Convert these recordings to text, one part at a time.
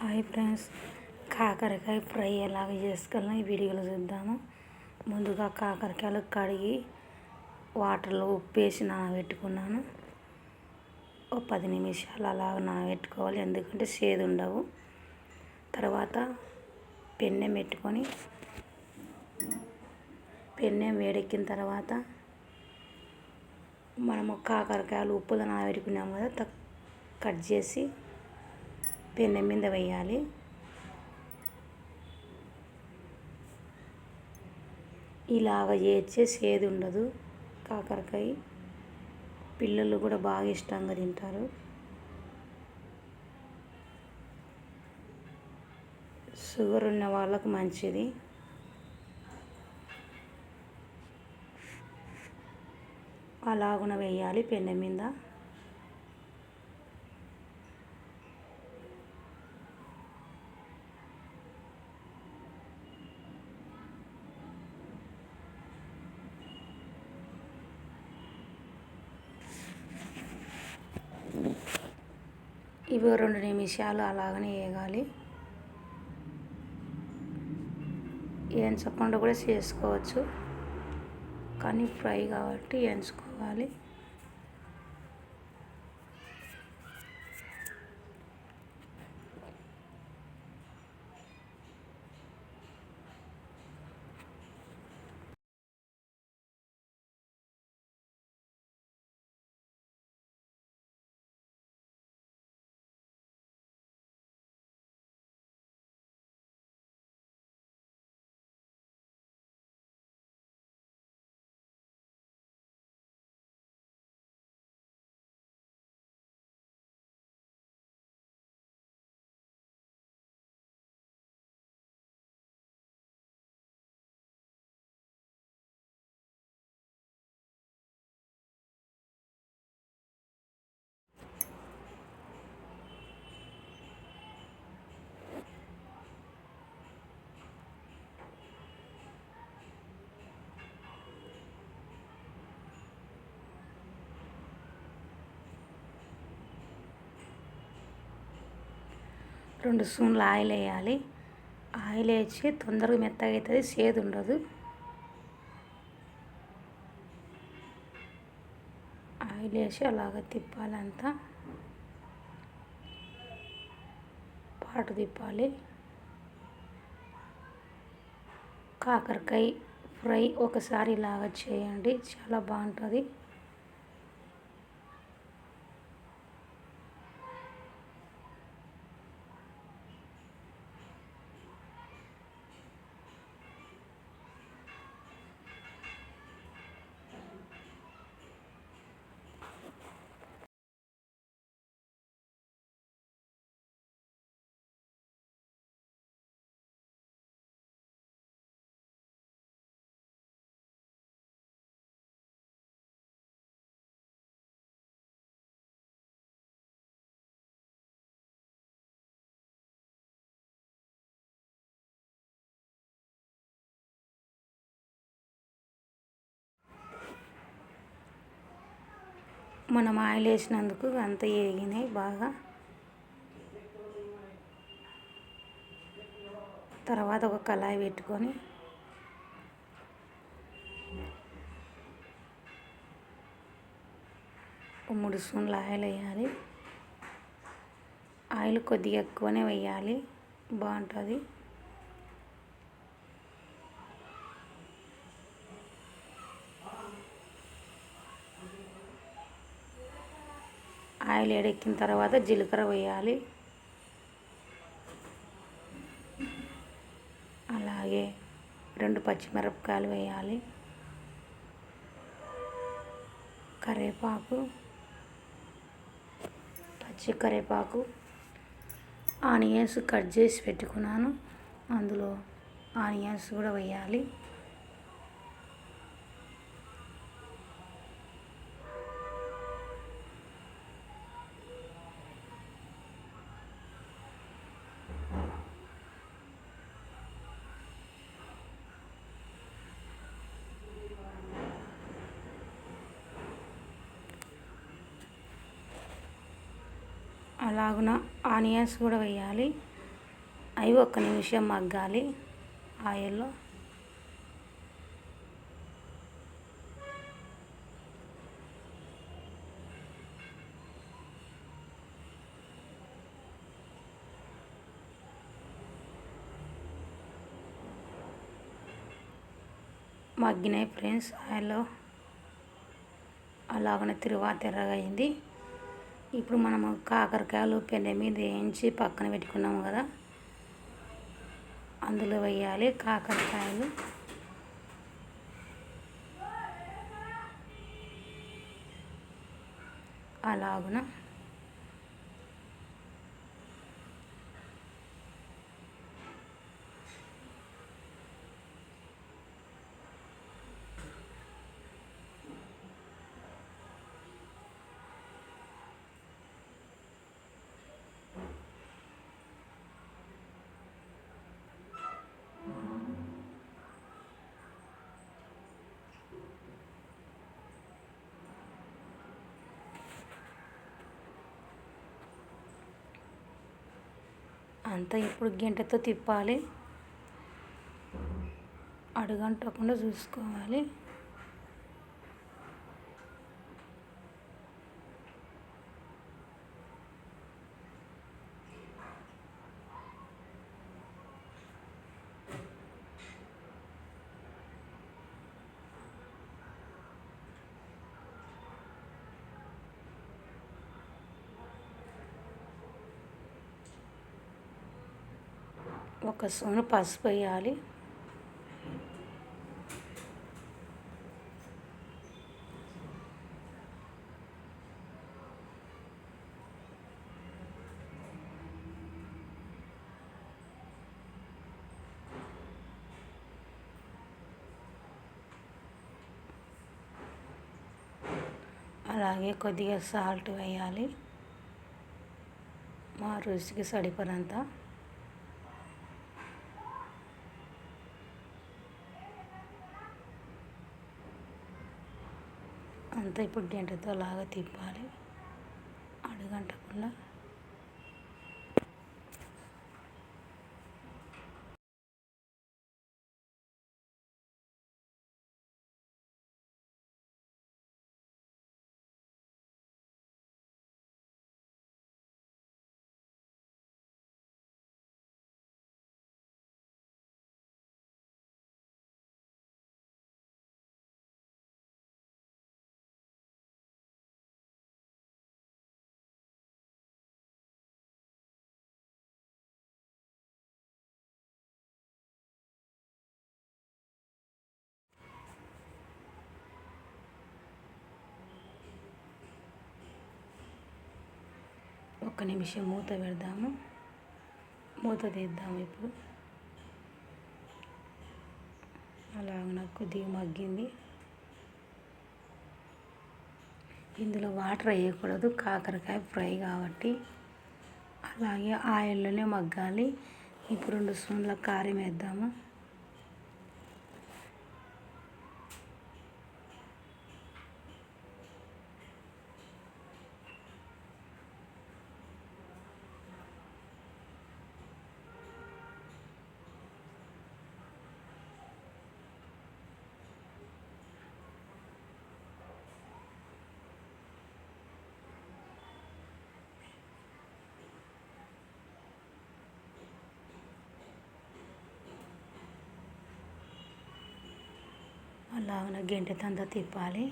Hi friends. కాకరకాయ fry ఎలాగ చేసుకోవాలో ఈ వీడియోలో చూద్దాము. ముందుగా కాకరకాయలు కడిగి వాటర్లో ఉప్పు వేసి నానబెట్టుకున్నాను. ఒక పది నిమిషాలు అలా నానబెట్టుకోవాలి ఎందుకంటే చేదు ఉండవు. తర్వాత పెన్నెం పెట్టుకొని పెన్నెం వేడెక్కిన తర్వాత మనము కాకరకాయలు ఉప్పులో నానబెట్టుకున్నాము కదా తక్- కట్ చేసి పెనం మీద వేయాలి. ఇలాగ చేస్తే చేదు ఉండదు. కాకరకాయ పిల్లలు కూడా బాగా ఇష్టంగా తింటారు. షుగర్ ఉన్న వాళ్ళకు మంచిది. అలాగున వేయాలి పెన్నె మీద. ఇవి రెండు నిమిషాలు అలాగనే వేగాలి వేయించకుండా కూడా చేసుకోవచ్చు. కానీ ఫ్రై కాబట్టి వేయించుకోవాలి రెండు స్పూన్లు ఆయిల్ వేయాలి. ఆయిల్ వేసి తొందరగా మెత్తగా అవుతుంది సేదు ఉండదు. ఆయిల్ వేసి అలాగ తిప్పాలంతా. పాటు తిప్పాలి. కాకరకాయ ఫ్రై ఒకసారి ఇలాగ చేయండి చాలా బాగుంటుంది. మనం ఆయిల్ వేసినందుకు అంత వేగినాయి బాగా. తర్వాత ఒక కళాయి పెట్టుకొని ఒక మూడు స్పూన్లు ఆయిల్ వేయాలి. ఆయిల్ కొద్దిగా ఎక్కువనే వేయాలి. బాగుంటుంది. ఆయిల్ ఎడెక్కిన తర్వాత జీలకర్ర వేయాలి. అలాగే రెండు పచ్చిమిరపకాయలు వేయాలి. కరివేపాకు పచ్చి కరివేపాకు ఆనియన్స్ కట్ చేసి పెట్టుకున్నాను. అందులో ఆనియన్స్ కూడా వేయాలి. అలాగున ఆనియన్స్ కూడా వేయాలి. అవి ఒక్క నిమిషం మగ్గాలి. ఆయిల్లో. మగ్గినాయి ఫ్రెండ్స్ ఆయిల్లో. అలాగనే తిరువాత ఎర్రగా ఇప్పుడు మనము కాకరకాయలు పెన్నె మీద వేయించి పక్కన పెట్టుకున్నాము కదా. అందులో వేయాలి కాకరకాయలు. అలాగున? అంతా ఇప్పుడు గంటతో తిప్పాలి. అడుగంటకుండా చూసుకోవాలి. ఒక స్పూన్ పసుపు వేయాలి. అలాగే కొద్దిగా సాల్ట్ వేయాలి. మా రుచికి సరిపడంత. అంతా ఇప్పుడు గంటతో లాగా తిప్పాలి. అడుగంటకుండా ఒక్క నిమిషం మూత పెడదాము. మూత తీద్దాము ఇప్పుడు. అలా నాకు కొద్దిగా మగ్గింది. ఇందులో వాటర్ వేయకూడదు కాకరకాయ ఫ్రై కాబట్టి. అలాగే ఆయిల్లోనే మగ్గాలి. ఇప్పుడు రెండు స్పూన్ల కారం వేద్దాము. అలాగ గంటెతంతా తిప్పాలి.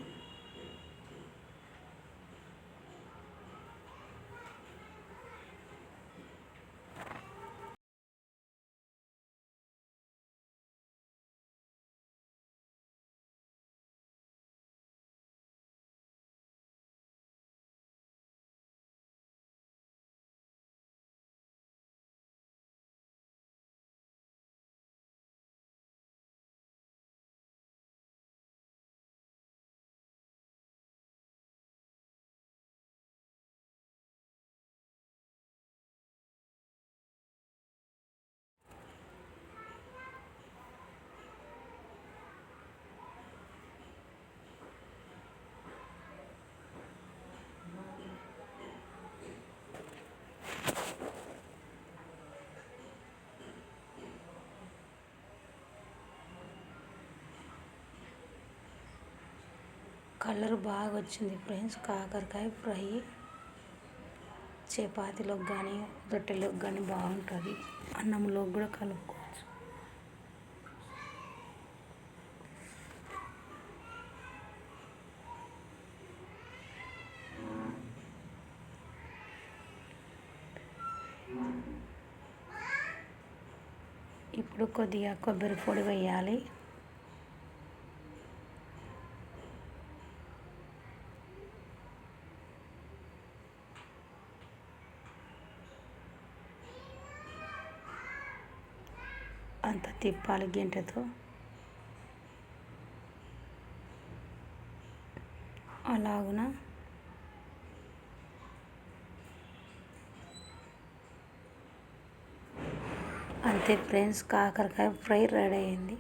కలర్ బాగా వచ్చింది ఫ్రెండ్స్. కాకరకాయ ఫ్రై చపాతీలోకి కానీ రొట్టెలోకి కానీ బాగుంటుంది. అన్నంలోకి కూడా కలుపుకోవచ్చు. ఇప్పుడు కొద్దిగా కొబ్బరి పొడి వేయాలి. అంత తిప్పాలి గంటతో. అలాగున? అంతే ఫ్రెండ్స్ కాకరకాయ ఫ్రై రెడీ అయింది.